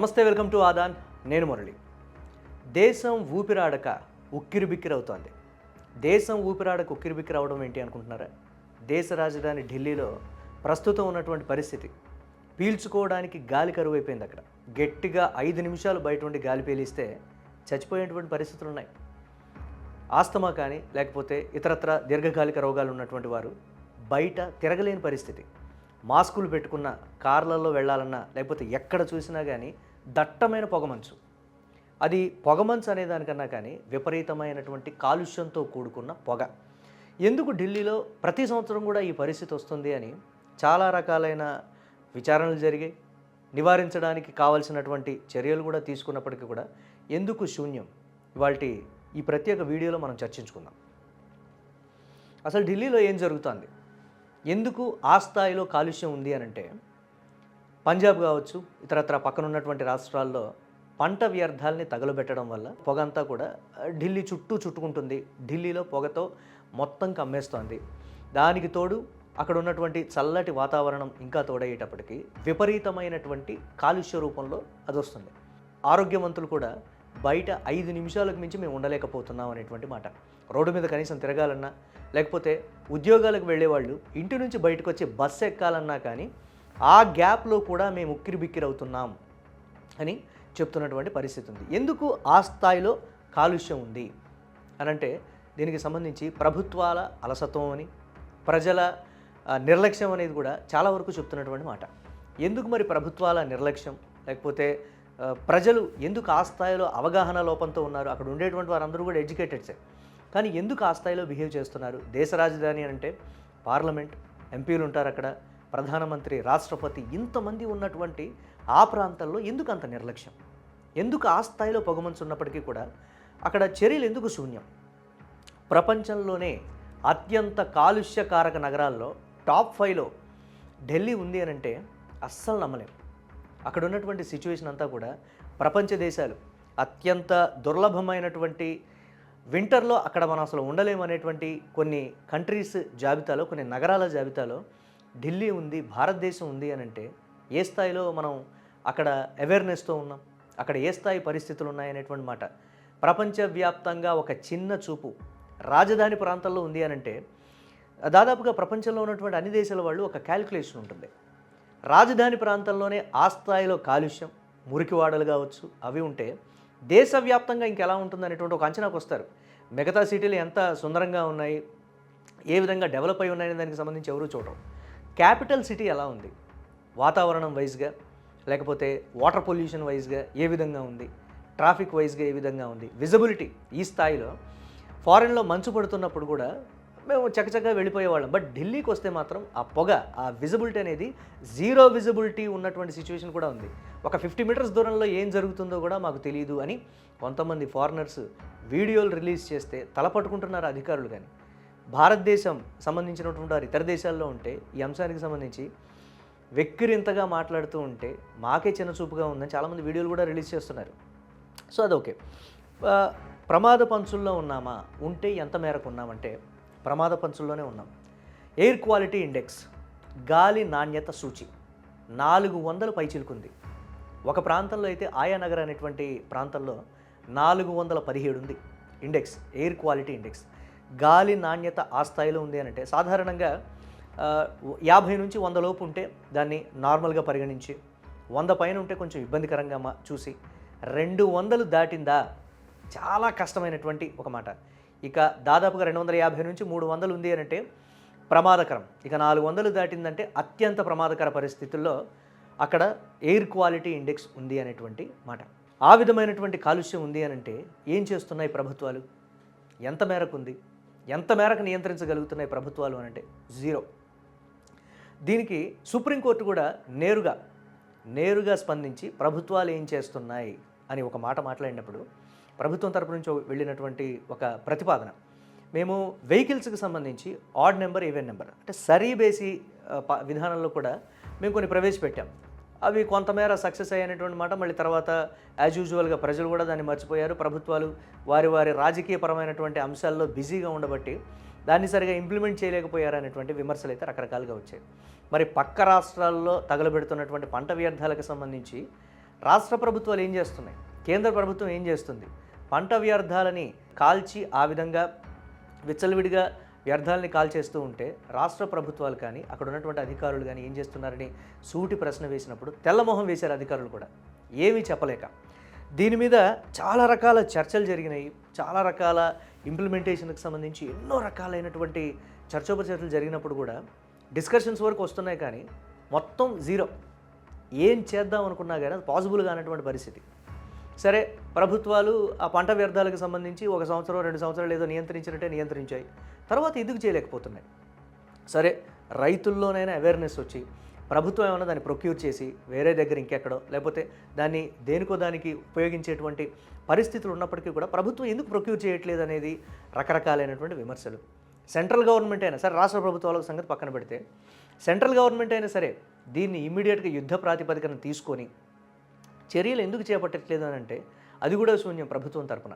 నమస్తే welcome to Aadan. నేను మురళి. దేశం ఊపిరాడక ఉక్కిరిబిక్కిరవుతోంది. దేశం ఊపిరాడక ఉక్కిరిబిక్కిరవడం ఏంటి అనుకుంటున్నారా? దేశ రాజధాని ఢిల్లీలో ప్రస్తుతం ఉన్నటువంటి పరిస్థితి. పీల్చుకోవడానికి గాలి కరువు అయిపోయింది అక్కడ. గట్టిగా ఐదు నిమిషాలు బయట ఉండి గాలి పీలిస్తే చచ్చిపోయేటువంటి పరిస్థితులు ఉన్నాయి ఆస్తమా కానీ లేకపోతే ఇతరత్ర దీర్ఘకాలిక రోగాలు ఉన్నటువంటి వారు బయట తిరగలేని పరిస్థితి. మాస్కులు పెట్టుకున్న కార్లలో వెళ్ళాలన్నా లేకపోతే ఎక్కడ చూసినా కానీ దట్టమైన పొగమంచు. అది పొగమంచు అనే దానికన్నా కానీ విపరీతమైనటువంటి కాలుష్యంతో కూడుకున్న పొగ. ఎందుకు ఢిల్లీలో ప్రతి సంవత్సరం కూడా ఈ పరిస్థితి వస్తుంది అని చాలా రకాలైన విచారణలు జరిగాయి. నివారించడానికి కావలసినటువంటి చర్యలు కూడా తీసుకున్నప్పటికీ కూడా ఎందుకు శూన్యం? ఇవాళ ఈ ప్రత్యేక వీడియోలో మనం చర్చించుకుందాం. అసలు ఢిల్లీలో ఏం జరుగుతుంది? ఎందుకు ఆ స్థాయిలో కాలుష్యం ఉంది అని అంటే పంజాబ్ కావచ్చు ఇతరత్ర పక్కన ఉన్నటువంటి రాష్ట్రాల్లో పంట వ్యర్థాలని తగలబెట్టడం వల్ల పొగ అంతా కూడా ఢిల్లీ చుట్టూ చుట్టుకుంటుంది. ఢిల్లీలో పొగతో మొత్తం కమ్మేస్తోంది. దానికి తోడు అక్కడ ఉన్నటువంటి చల్లటి వాతావరణం ఇంకా తోడయ్యేటప్పటికీ విపరీతమైనటువంటి కాలుష్య రూపంలో అది వస్తుంది ఆరోగ్యవంతులు కూడా బయట ఐదు నిమిషాలకు మించి మేము ఉండలేకపోతున్నాం అనేటువంటి మాట. రోడ్డు మీద కనీసం తిరగాలన్నా లేకపోతే ఉద్యోగాలకు వెళ్ళేవాళ్ళు ఇంటి నుంచి బయటకు వచ్చి బస్సు ఎక్కాలన్నా కానీ ఆ గ్యాప్లో కూడా మేము ఉక్కిరి బిక్కిరి అవుతున్నాం అని చెప్తున్నటువంటి పరిస్థితి ఉంది. ఎందుకు ఆ స్థాయిలో కాలుష్యం ఉంది? అని అంటే దీనికి సంబంధించి ప్రభుత్వాల అలసత్వం అని ప్రజల నిర్లక్ష్యం అనేది కూడా చాలా వరకు చెప్తున్నటువంటి మాట. ఎందుకు మరి ప్రభుత్వాల నిర్లక్ష్యం? లేకపోతే ప్రజలు ఎందుకు ఆ స్థాయిలో అవగాహన లోపంతో ఉన్నారు? అక్కడ ఉండేటువంటి వారందరూ కూడా ఎడ్యుకేటెడ్సే. కానీ ఎందుకు ఆ స్థాయిలో బిహేవ్ చేస్తున్నారు? దేశ రాజధాని అంటే పార్లమెంట్ ఎంపీలు ఉంటారు అక్కడ. ప్రధానమంత్రి రాష్ట్రపతి ఇంతమంది ఉన్నటువంటి ఆ ప్రాంతాల్లో ఎందుకు అంత నిర్లక్ష్యం? ఎందుకు ఆ స్థాయిలో పొగమంచు ఉన్నప్పటికీ కూడా అక్కడ చర్యలు ఎందుకు శూన్యం? ప్రపంచంలోనే అత్యంత కాలుష్యకారక నగరాల్లో టాప్ ఫైవ్లో ఢిల్లీ ఉంది అని అంటే అస్సలు నమ్మలేం. అక్కడ ఉన్నటువంటి సిచ్యువేషన్ అంతా కూడా ప్రపంచ దేశాలు అత్యంత దుర్లభమైనటువంటి వింటర్లో అక్కడ మనం అసలు ఉండలేమనేటువంటి కొన్ని కంట్రీస్ జాబితాలో కొన్ని నగరాల జాబితాలో ఢిల్లీ ఉంది భారతదేశం ఉంది అని అంటే ఏ స్థాయిలో మనం అక్కడ అవేర్నెస్తో ఉన్నాం? అక్కడ ఏ స్థాయి పరిస్థితులు ఉన్నాయనేటువంటి మాట. ప్రపంచవ్యాప్తంగా ఒక చిన్న చూపు రాజధాని ప్రాంతంలో ఉంది అని అంటే దాదాపుగా ప్రపంచంలో ఉన్నటువంటి అన్ని దేశాల వాళ్ళు ఒక క్యాలిక్యులేషన్ ఉంటుంది. రాజధాని ప్రాంతంలోనే ఆ స్థాయిలో కాలుష్యం మురికివాడలు కావచ్చు అవి ఉంటే దేశవ్యాప్తంగా ఇంకెలా ఉంటుంది అనేటువంటి ఒక అంచనాకు వస్తారు. మిగతా సిటీలు ఎంత సుందరంగా ఉన్నాయి ఏ విధంగా డెవలప్ అయి ఉన్నాయనే దానికి సంబంధించి ఎవరూ చూడరు. క్యాపిటల్ సిటీ ఎలా ఉంది? వాతావరణం వైజ్గా లేకపోతే వాటర్ పొల్యూషన్ వైజ్గా ఏ విధంగా ఉంది? ట్రాఫిక్ వైజ్గా ఏ విధంగా ఉంది? విజిబిలిటీ ఈ స్థాయిలో ఫారెన్లో మంచు పడుతున్నప్పుడు కూడా మేము చకచకా వెళ్ళిపోయేవాళ్ళం. బట్ ఢిల్లీకి వస్తే మాత్రం ఆ పొగ ఆ విజిబిలిటీ అనేది జీరో విజిబిలిటీ ఉన్నటువంటి సిచ్యువేషన్ కూడా ఉంది. ఒక ఫిఫ్టీ మీటర్స్ దూరంలో ఏం జరుగుతుందో కూడా మాకు తెలియదు అని కొంతమంది ఫారినర్స్ వీడియోలు రిలీజ్ చేస్తే తలపట్టుకుంటున్నారు అధికారులు కానీ. భారతదేశం సంబంధించినటువంటి వారు ఇతర దేశాల్లో ఉంటే ఈ అంశానికి సంబంధించి వెక్కిరింతగా మాట్లాడుతూ ఉంటే మాకే చిన్న చూపుగా ఉందని చాలామంది వీడియోలు కూడా రిలీజ్ చేస్తున్నారు. సో అది ఓకే. ప్రమాద పంచుల్లో ఉన్నామా? ఉంటే ఎంత మేరకు ఉన్నామంటే ప్రమాద పంచుల్లోనే ఉన్నాం. ఎయిర్ క్వాలిటీ ఇండెక్స్ గాలి నాణ్యత సూచి నాలుగు వందల పైచిలుకుంది ఒక ప్రాంతంలో అయితే ఆయా నగర్ అనేటువంటి ప్రాంతంలో నాలుగు వందల పదిహేడు ఉంది. Index air quality index. గాలి నాణ్యత ఆ స్థాయిలో ఉంది అంటే సాధారణంగా యాభై నుంచి వంద లోపు ఉంటే దాన్ని నార్మల్గా పరిగణించి వంద పైన ఉంటే కొంచెం ఇబ్బందికరంగా మా చూసి రెండు వందలు దాటిందా? చాలా కష్టమైనటువంటి ఒక మాట. ఇక దాదాపుగా రెండు వందల యాభై నుంచి మూడు వందలు ఉంది అంటే ప్రమాదకరం. ఇక నాలుగు వందలు దాటిందంటే అత్యంత ప్రమాదకర పరిస్థితుల్లో అక్కడ ఎయిర్ క్వాలిటీ ఇండెక్స్ ఉంది అనేటువంటి మాట. ఆ విధమైనటువంటి కాలుష్యం ఉంది అని అంటే ఏం చేస్తున్నాయి ప్రభుత్వాలు? ఎంత మేరకు ఉంది? ఎంత మేరకు నియంత్రించగలుగుతున్నాయి ప్రభుత్వాలు అని అంటే జీరో. దీనికి సుప్రీంకోర్టు కూడా నేరుగా నేరుగా స్పందించి ప్రభుత్వాలు ఏం చేస్తున్నాయి అని ఒక మాట మాట్లాడినప్పుడు ప్రభుత్వం తరపు నుంచి వెళ్ళినటువంటి ఒక ప్రతిపాదన. మేము వెహికల్స్కి సంబంధించి ఆడ్ నెంబర్ ఈవెన్ నెంబర్ అంటే సరీ బేసి ప- విధానంలో కూడా మేము కొన్ని ప్రవేశపెట్టాం. అవి కొంతమేర సక్సెస్ అయ్యేటువంటి మాట మళ్ళీ తర్వాత యాజ్ యూజువల్గా ప్రజలు కూడా దాన్ని మర్చిపోయారు. ప్రభుత్వాలు వారి వారి రాజకీయపరమైనటువంటి అంశాల్లో బిజీగా ఉండబట్టి దాన్ని సరిగా ఇంప్లిమెంట్ చేయలేకపోయారు అనేటువంటి విమర్శలు అయితే రకరకాలుగా వచ్చాయి. మరి పక్క రాష్ట్రాల్లో తగలబెడుతున్నటువంటి పంట వ్యర్థాలకు సంబంధించి రాష్ట్ర ప్రభుత్వాలు ఏం చేస్తున్నాయి? కేంద్ర ప్రభుత్వం ఏం చేస్తుంది? పంట వ్యర్థాలని కాల్చి ఆ విధంగా విచ్చలవిడిగా వ్యర్థాలని కాల్చేస్తూ ఉంటే రాష్ట్ర ప్రభుత్వాలు కానీ అక్కడ ఉన్నటువంటి అధికారులు కానీ ఏం చేస్తున్నారని సూటి ప్రశ్న వేసినప్పుడు తెల్లమొహం వేశారు అధికారులు కూడా. ఏమీ చెప్పలేక. దీని మీద చాలా రకాల చర్చలు జరిగినాయి. చాలా రకాల ఇంప్లిమెంటేషన్కి సంబంధించి ఎన్నో రకాలైనటువంటి చర్చోపచర్చలు జరిగినప్పుడు కూడా డిస్కషన్స్ వరకు వస్తున్నాయి కానీ మొత్తం జీరో ఏం చేద్దాం అనుకున్నా కానీ అది పాసిబుల్ కానటువంటి పరిస్థితి. సరే ప్రభుత్వాలు ఆ పంట వ్యర్థాలకు సంబంధించి ఒక సంవత్సరం రెండు సంవత్సరాలు ఏదో నియంత్రించినట్టే నియంత్రించాయి. తర్వాత ఎందుకు చేయలేకపోతున్నాయి? సరే రైతుల్లోనైనా అవేర్నెస్ వచ్చి ప్రభుత్వం ఏమైనా దాన్ని ప్రొక్యూర్ చేసి వేరే దగ్గర ఇంకెక్కడో లేకపోతే దాన్ని దేనికో దానికి ఉపయోగించేటువంటి పరిస్థితులు ఉన్నప్పటికీ కూడా ప్రభుత్వం ఎందుకు ప్రొక్యూర్ చేయట్లేదు అనేది రకరకాలైనటువంటి విమర్శలు. సెంట్రల్ గవర్నమెంట్ అయినా సరే రాష్ట్ర ప్రభుత్వాల సంగతి పక్కన పెడితే సెంట్రల్ గవర్నమెంట్ అయినా సరే దీన్ని ఇమ్మీడియట్గా యుద్ధ ప్రాతిపదికన తీసుకొని చర్యలు ఎందుకు చేపట్టట్లేదు అని అంటే అది కూడా శూన్యం ప్రభుత్వం తరపున.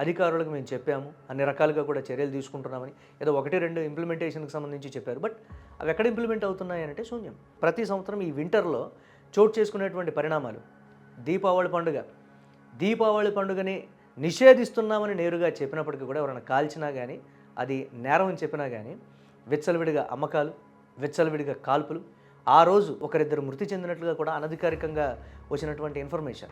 అధికారులకు మేము చెప్పాము అన్ని రకాలుగా కూడా చర్యలు తీసుకుంటున్నామని ఏదో ఒకటి రెండు ఇంప్లిమెంటేషన్కి సంబంధించి చెప్పారు. బట్ అవి ఎక్కడ ఇంప్లిమెంట్ అవుతున్నాయి అంటే శూన్యం. ప్రతి సంవత్సరం ఈ వింటర్లో చోటు చేసుకునేటువంటి పరిణామాలు. దీపావళి పండుగ. దీపావళి పండుగని నిషేధిస్తున్నామని నేరుగా చెప్పినప్పటికీ కూడా ఎవరైనా కాల్చినా కానీ అది నేరం అని చెప్పినా కానీ విచ్చలవిడిగా అమ్మకాలు విచ్చలవిడిగా కాల్పులు ఆ రోజు ఒకరిద్దరు మృతి చెందినట్లుగా కూడా అనధికారికంగా వచ్చినటువంటి ఇన్ఫర్మేషన్.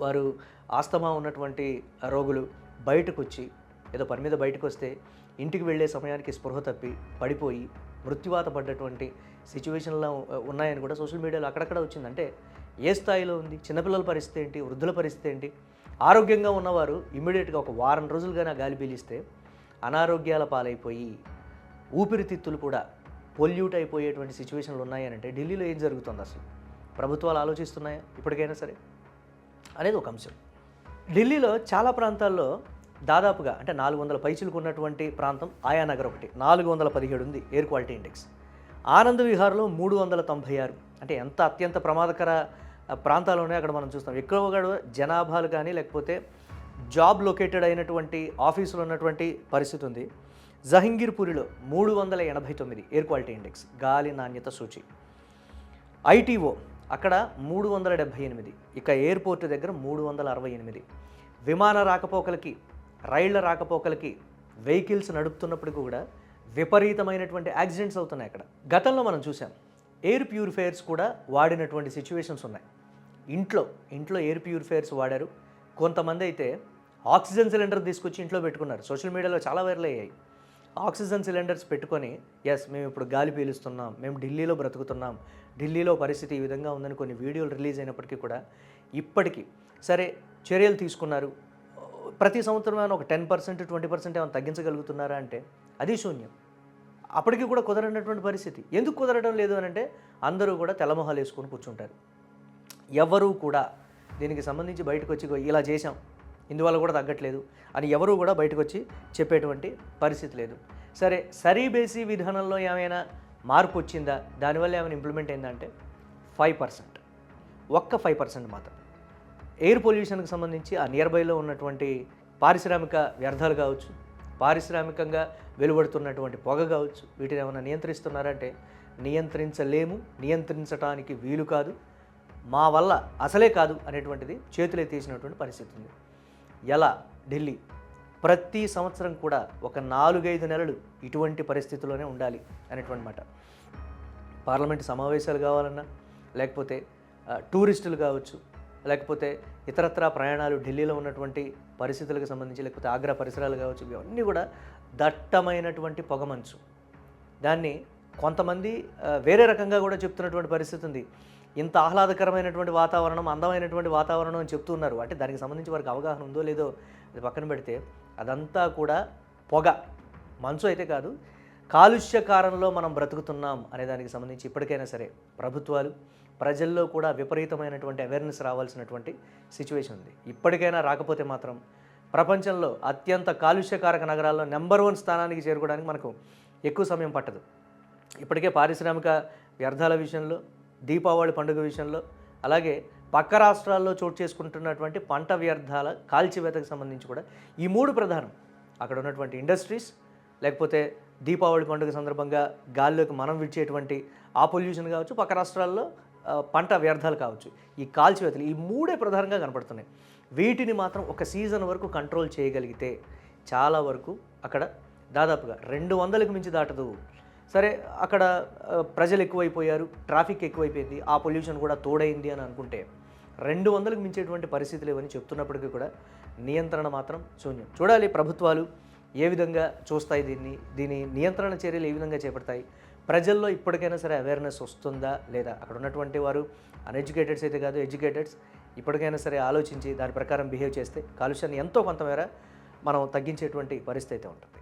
వారు ఆస్తమా ఉన్నటువంటి రోగులు బయటకు వచ్చి ఏదో పని మీద బయటకు వస్తే ఇంటికి వెళ్ళే సమయానికి స్పృహ తప్పి పడిపోయి మృత్యువాత పడ్డటువంటి సిచ్యువేషన్లో ఉన్నాయని కూడా సోషల్ మీడియాలో అక్కడక్కడ వచ్చిందంటే ఏ స్థాయిలో ఉంది? చిన్నపిల్లల పరిస్థితి ఏంటి? వృద్ధుల పరిస్థితి ఏంటి? ఆరోగ్యంగా ఉన్నవారు ఇమ్మీడియట్గా ఒక వారం రోజులుగా గాలి పీలిస్తే అనారోగ్యాల పాలైపోయి ఊపిరితిత్తులు కూడా పొల్యూట్ అయిపోయేటువంటి సిచ్యువేషన్లు ఉన్నాయనంటే ఢిల్లీలో ఏం జరుగుతుంది అసలు? ప్రభుత్వాలు ఆలోచిస్తున్నాయా? ఇప్పటికైనా సరే? అనేది ఒక అంశం. ఢిల్లీలో చాలా ప్రాంతాల్లో దాదాపుగా అంటే నాలుగు వందల పైచులకు ఉన్నటువంటి ప్రాంతం ఆయా నగర్ ఒకటి. నాలుగు వందల పదిహేడు ఉంది ఎయిర్ క్వాలిటీ ఇండెక్స్. ఆనంద్ విహార్లో మూడు వందల తొంభై ఆరు. అంటే ఎంత అత్యంత ప్రమాదకర ప్రాంతాల్లోనే అక్కడ మనం చూస్తాం ఎక్కువగా జనాభాలు కానీ లేకపోతే జాబ్ లొకేటెడ్ అయినటువంటి ఆఫీసులు ఉన్నటువంటి పరిస్థితి ఉంది. జహంగీర్పూరిలో మూడు వందల ఎనభై తొమ్మిది ఎయిర్ క్వాలిటీ ఇండెక్స్ గాలి నాణ్యత సూచి. ఐటీఓ అక్కడ మూడు వందల డెబ్భై ఎనిమిది ఇక ఎయిర్పోర్ట్ దగ్గర మూడు వందల అరవై ఎనిమిది. విమాన రాకపోకలకి రైళ్ళ రాకపోకలకి వెహికల్స్ నడుపుతున్నప్పుడు కూడా విపరీతమైనటువంటి యాక్సిడెంట్స్ అవుతున్నాయి అక్కడ. గతంలో మనం చూసాం ఎయిర్ ప్యూరిఫైయర్స్ కూడా వాడినటువంటి సిచ్యువేషన్స్ ఉన్నాయి. ఇంట్లో ఇంట్లో ఎయిర్ ప్యూరిఫైయర్స్ వాడారు. కొంతమంది అయితే ఆక్సిజన్ సిలిండర్ తీసుకొచ్చి ఇంట్లో పెట్టుకున్నారు. సోషల్ మీడియాలో చాలా వైరల్ అయ్యాయి. ఆక్సిజన్ సిలిండర్స్ పెట్టుకొని ఎస్ మేము ఇప్పుడు గాలి పీలుస్తున్నాం మేము ఢిల్లీలో బ్రతుకుతున్నాం ఢిల్లీలో పరిస్థితి ఈ విధంగా ఉందని కొన్ని వీడియోలు రిలీజ్ అయినప్పటికీ కూడా ఇప్పటికీ సరే చర్యలు తీసుకున్నారు. ప్రతి సంవత్సరం ఏమైనా ఒక టెన్ పర్సెంట్ ట్వంటీ పర్సెంట్ ఏమైనా తగ్గించగలుగుతున్నారా అంటే అది శూన్యం. అప్పటికి కూడా కుదరనటువంటి పరిస్థితి. ఎందుకు కుదరడం లేదు అని అంటే అందరూ కూడా తెల్లమొహాలు వేసుకొని కూర్చుంటారు. ఎవరూ కూడా దీనికి సంబంధించి బయటకు వచ్చి ఇలా చేశాం. ఇందువల్ల కూడా తగ్గట్లేదు అని ఎవరూ కూడా బయటకు వచ్చి చెప్పేటువంటి పరిస్థితి లేదు. సరే సరీ బేసీ విధానంలో ఏమైనా మార్పు వచ్చిందా? దానివల్ల ఏమైనా ఇంప్లిమెంట్ అయిందంటే ఫైవ్ పర్సెంట్. ఒక్క ఫైవ్ పర్సెంట్ మాత్రం. ఎయిర్ పొల్యూషన్కి సంబంధించి ఆ నియర్ బైలో ఉన్నటువంటి పారిశ్రామిక వ్యర్థాలు కావచ్చు పారిశ్రామికంగా వెలువడుతున్నటువంటి పొగ కావచ్చు వీటిని ఏమైనా నియంత్రిస్తున్నారంటే నియంత్రించలేము నియంత్రించడానికి వీలు కాదు మా వల్ల అసలే కాదు అనేటువంటిది చేతులు తీసినటువంటి పరిస్థితి ఉంది. ఎలా? ఢిల్లీ. ప్రతి సంవత్సరం కూడా ఒక నాలుగైదు నెలలు ఇటువంటి పరిస్థితిలోనే ఉండాలి అనేటువంటి మాట. పార్లమెంట్ సమావేశాలు కావాలన్నా లేకపోతే టూరిస్టులు కావచ్చు లేకపోతే ఇతరత్ర ప్రయాణాలు ఢిల్లీలో ఉన్నటువంటి పరిస్థితులకు సంబంధించి లేకపోతే ఆగ్రా పరిసరాలు కావచ్చు ఇవన్నీ కూడా దట్టమైనటువంటి పొగమంచు దాన్ని కొంతమంది వేరే రకంగా కూడా చెప్తున్నటువంటి పరిస్థితి ఉంది. ఇంత ఆహ్లాదకరమైనటువంటి వాతావరణం అందమైనటువంటి వాతావరణం అని చెప్తున్నారు. అంటే దానికి సంబంధించి వారికి అవగాహన ఉందో లేదో అది పక్కన పెడితే అదంతా కూడా పొగ. మంచు అయితే కాదు. కాలుష్య కారణంలో మనం బ్రతుకుతున్నాం అనే దానికి సంబంధించి ఇప్పటికైనా సరే ప్రభుత్వాలు ప్రజల్లో కూడా విపరీతమైనటువంటి అవేర్నెస్ రావాల్సినటువంటి సిచ్యువేషన్ ఉంది. ఇప్పటికైనా రాకపోతే మాత్రం ప్రపంచంలో అత్యంత కాలుష్యకారక నగరాల్లో నెంబర్ వన్ స్థానానికి చేరుకోవడానికి మనకు ఎక్కువ సమయం పట్టదు. ఇప్పటికే పారిశ్రామిక వ్యర్థాల విషయంలో దీపావళి పండుగ విషయంలో అలాగే పక్క రాష్ట్రాల్లో చోటు చేసుకుంటున్నటువంటి పంట వ్యర్థాల కాల్చివేతకు సంబంధించి కూడా ఈ మూడు ప్రధానం. అక్కడ ఉన్నటువంటి ఇండస్ట్రీస్ లేకపోతే దీపావళి పండుగ సందర్భంగా గాల్లోకి మనం విడిచేటువంటి ఆ పొల్యూషన్ కావచ్చు పక్క రాష్ట్రాల్లో పంట వ్యర్థాలు కావచ్చు ఈ కాల్చివేతలు ఈ మూడే ప్రధానంగా కనపడుతున్నాయి. వీటిని మాత్రం ఒక సీజన్ వరకు కంట్రోల్ చేయగలిగితే చాలా వరకు అక్కడ దాదాపుగా రెండు వందలకు మించి దాటదు సరే అక్కడ ప్రజలు ఎక్కువైపోయారు ట్రాఫిక్ ఎక్కువైపోయింది ఆ పొల్యూషన్ కూడా తోడైంది అని అనుకుంటే రెండు వందలకు మించేటువంటి పరిస్థితులు ఇవన్నీ చెప్తున్నప్పటికీ కూడా నియంత్రణ మాత్రం శూన్యం. చూడాలి ప్రభుత్వాలు ఏ విధంగా చూస్తాయి దీన్ని దీని నియంత్రణ చర్యలు ఏ విధంగా చేపడతాయి. ప్రజల్లో ఇప్పటికైనా సరే అవేర్నెస్ వస్తుందా లేదా? అక్కడ ఉన్నటువంటి వారు అన్ఎడ్యుకేటెడ్స్ అయితే కాదు ఎడ్యుకేటెడ్స్ ఇప్పటికైనా సరే ఆలోచించి దాని ప్రకారం బిహేవ్ చేస్తే కాలుష్యాన్ని ఎంతో కొంతమేర మనం తగ్గించేటువంటి పరిస్థితి అయితే ఉంటుంది.